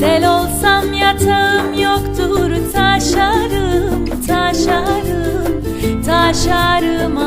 Sel olsam yatağım yoktur Taşarım, taşarım, taşarım.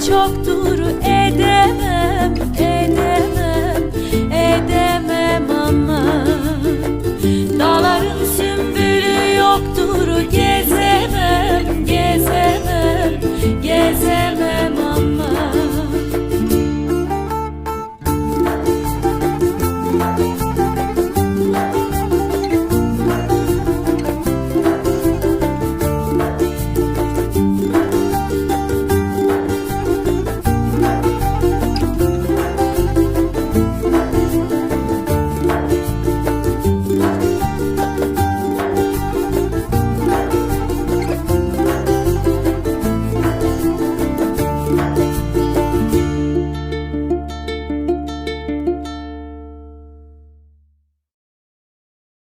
Çok duru edemem.